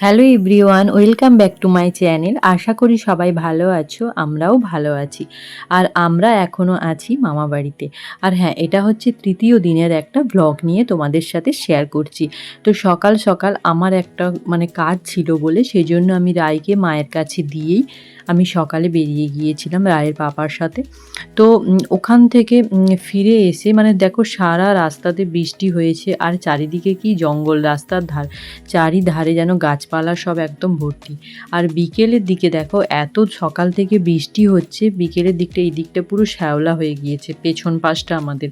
Hello everyone welcome back to my channel আশা করি সবাই ভালো আছো, আমরাও ভালো আছি। আর আমরা এখনও আছি মামা বাড়িতে। আর হ্যাঁ এটা হচ্ছে তৃতীয় দিনের একটা ব্লগ নিয়ে তোমাদের সাথে শেয়ার করছি। তো সকাল সকাল আমার একটা মানে কাজ ছিল বলে সেই জন্য আমি রায়কে মায়ের কাছে দিয়েই আমি সকালে বেরিয়ে গিয়েছিলাম রায়ের পাপার সাথে। তো ওখান থেকে ফিরে এসে মানে দেখো সারা রাস্তাতে বৃষ্টি হয়েছে আর চারিদিকে কি জঙ্গল রাস্তার ধার। চারিধারে যেন গাছপালা সব একদম ভর্তি। আর বিকেলের দিকে দেখো, এত সকাল থেকে বৃষ্টি হচ্ছে, বিকেলের দিকটা, এই দিকটা পুরো শ্যাওলা হয়ে গিয়েছে, পেছন পাশটা আমাদের।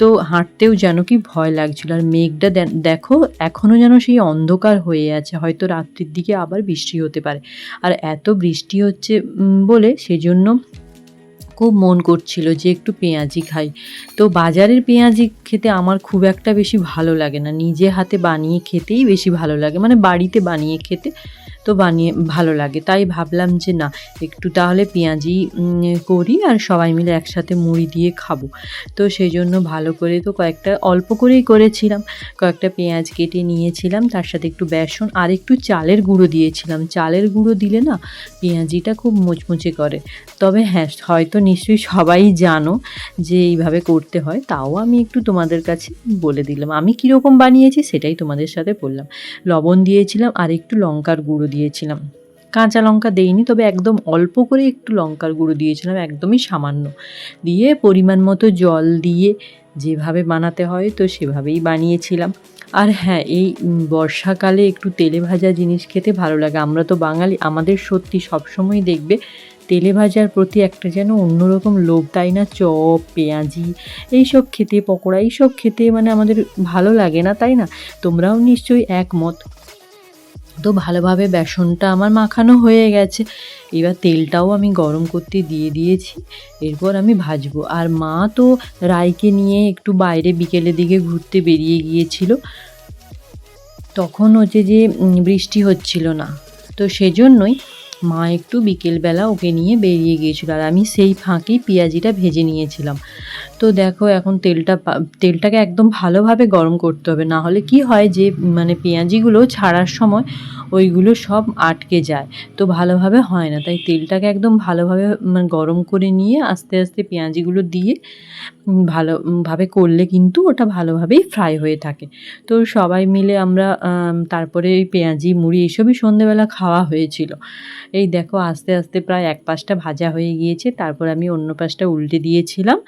তো হাঁটতেও যেন কি ভয় লাগছিল, আর মেঘটা দেখো এখনও যেন সেই অন্ধকার হয়ে আছে, হয়তো রাত্রির দিকে আবার বৃষ্টি হতে পারে। আর এত বৃষ্টি হচ্ছে বলে সেজন্য খুব মন করছিল যে একটু পেঁয়াজি খাই। তো বাজারের পেঁয়াজি খেতে আমার খুব একটা বেশি ভালো লাগে না। নিজে হাতে বানিয়ে খেতেই বেশি ভালো লাগে। মানে বাড়িতে বানিয়ে খেতে তো বানিয়ে ভালো লাগে। তাই ভাবলাম যে না, একটু তাহলে পেঁয়াজি করি আর সবাই মিলে একসাথে মুড়ি দিয়ে খাব। তো সেই জন্য ভালো করে তো কয়েকটা, অল্প করেই করেছিলাম। কয়েকটা পেঁয়াজ কেটে নিয়েছিলাম, তার সাথে একটু বেসন আর একটু চালের গুঁড়ো দিয়েছিলাম। চালের গুঁড়ো দিলে না পেঁয়াজিটা খুব মুচমুচে করে। তবে হ্যাঁ হয়তো নিশ্চয়ই সবাই জানো যে এইভাবে করতে হয়, তাও আমি একটু তোমাদের কাছে বলে দিলাম। আমি কীরকম বানিয়েছি সেটাই তোমাদের সাথে বললাম। লবণ দিয়েছিলাম আর একটু লঙ্কার গুঁড়ো দিয়েছিলাম। কাঁচা লঙ্কা দেইনি, তবে একদম অল্প করে একটু লঙ্কার গুঁড়ো দিয়েছিলাম, একদমই সামান্য। দিয়ে পরিমাণ মতো জল দিয়ে যেভাবে বানাতে হয়, তো সেভাবেই বানিয়েছিলাম। আর হ্যাঁ এই বর্ষাকালে একটু তেলে ভাজা জিনিস খেতে ভালো লাগে। আমরা তো বাঙালি, আমাদের সত্যি সবসময় দেখবে তেলে ভাজার প্রতি একটা যেন অন্যরকম লোভ, তাই না? চপ, পেঁয়াজি, এইসব খেতে, পকোড়া, এইসব খেতে মানে আমাদের ভালো লাগে না, তাই না? তোমরাও নিশ্চয়ই একমত। তো ভালোভাবে বেসনটা আমার মাখানো হয়ে গেছে। এবার তেলটাও আমি গরম করতে দিয়ে দিয়েছি। এরপর আমি ভাজবো। আর মা তো রায়কে নিয়ে একটু বাইরে বিকেলের দিকে ঘুরতে বেরিয়ে গিয়েছিল। তখন হচ্ছে যে বৃষ্টি হচ্ছিল না। তো সেজন্যই মা একটু বিকেলবেলা ওকে নিয়ে বেরিয়ে গিয়েছিল আর আমি সেই ফাঁকেই পেঁয়াজিটা ভেজে নিয়েছিলাম। তো দেখো এখন তেলটা তেলটাকে একদম ভালোভাবে গরম করতে হবে না হলে কি হয় যে মানে পেঁয়াজিগুলো ছাড়ার সময় ওইগুলো সব আটকে যায় তো ভালোভাবে হয় না। তাই তেলটাকে একদম ভালোভাবে মানে গরম করে নিয়ে আস্তে আস্তে পেঁয়াজিগুলো দিয়ে উম, ভালো উম, ভাবে করলে কিন্তু ওটা ভালোভাবেই ফ্রাই হয়ে থাকে। তো সবাই মিলে আমরা তারপরে পেঁয়াজি মুড়ি এইসবই সন্ধেবেলা খাওয়া হয়েছিল। এই দেখো আস্তে আস্তে প্রায় এক পাশটা ভাজা হয়ে গিয়েছে, তারপর আমি অন্য পাশটা উল্টে দিয়েছিলাম।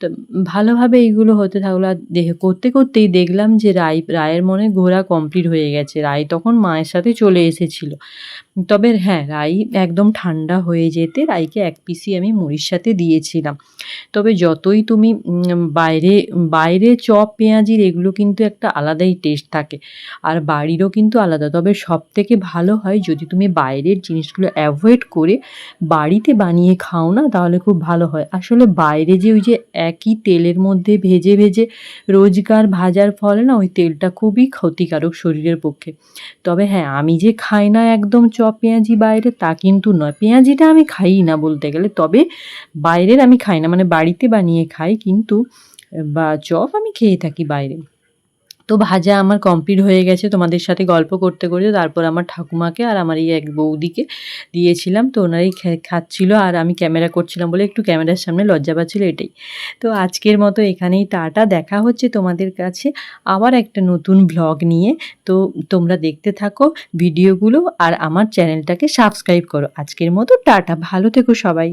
তো ভালোভাবে এইগুলো হতে থাকল। আর দেখে করতে করতেই দেখলাম যে রায় রায়ের মনে ঘোরা কমপ্লিট হয়ে গেছে। রায় তখন মায়ের সাথে চলে এসেছিল। তবে হ্যাঁ রাই একদম ঠান্ডা হয়ে যেতে রাইকে এক পিসি আমি মুড়ির সাথে দিয়েছিলাম। তবে যতই তুমি বাইরে বাইরে চপ, পেঁয়াজির এগুলো কিন্তু একটা আলাদাই টেস্ট থাকে। আর বাড়িরও কিন্তু আলাদা। তবে সব থেকে ভালো হয় যদি তুমি বাইরের জিনিসগুলো অ্যাভয়েড করে বাড়িতে বানিয়ে খাও না, তাহলে খুব ভালো হয়। আসলে বাইরে যে ওই যে একই তেলের মধ্যে ভেজে ভেজে রোজগার ভাজার ফলে না ওই তেলটা খুবই ক্ষতিকারক শরীরের পক্ষে। তবে হ্যাঁ আমি যে খাই না একদম চপ পেঁয়াজি বাইরে, তা কিন্তু নয়। পেঁয়াজিটা আমি খাই না বলতে গেলে, তবে বাইরের আমি খাই না মানে বাড়িতে বানিয়ে খাই, কিন্তু বা চপ আমি খেয়ে থাকি বাইরে। তো ভাজা আমার কমপ্লিট হয়ে গেছে। তোমাদের সাথে গল্প করতে করতে তারপর আমার ঠাকুমাকে আর আমার এই এক বৌদিকে দিয়েছিলাম। তো ওনারাই খাচ্ছিল আর আমি ক্যামেরা করছিলাম বলে একটু ক্যামেরার সামনে লজ্জা পাচ্ছিল এটাই। তো আজকের মতো এখানেই টাটা। দেখা হচ্ছে তোমাদের কাছে আবার একটা নতুন ভ্লগ নিয়ে। তো তোমরা দেখতে থাকো ভিডিওগুলো আর আমার চ্যানেলটাকে সাবস্ক্রাইব করো। আজকের মতো টাটা। ভালো থেকো সবাই।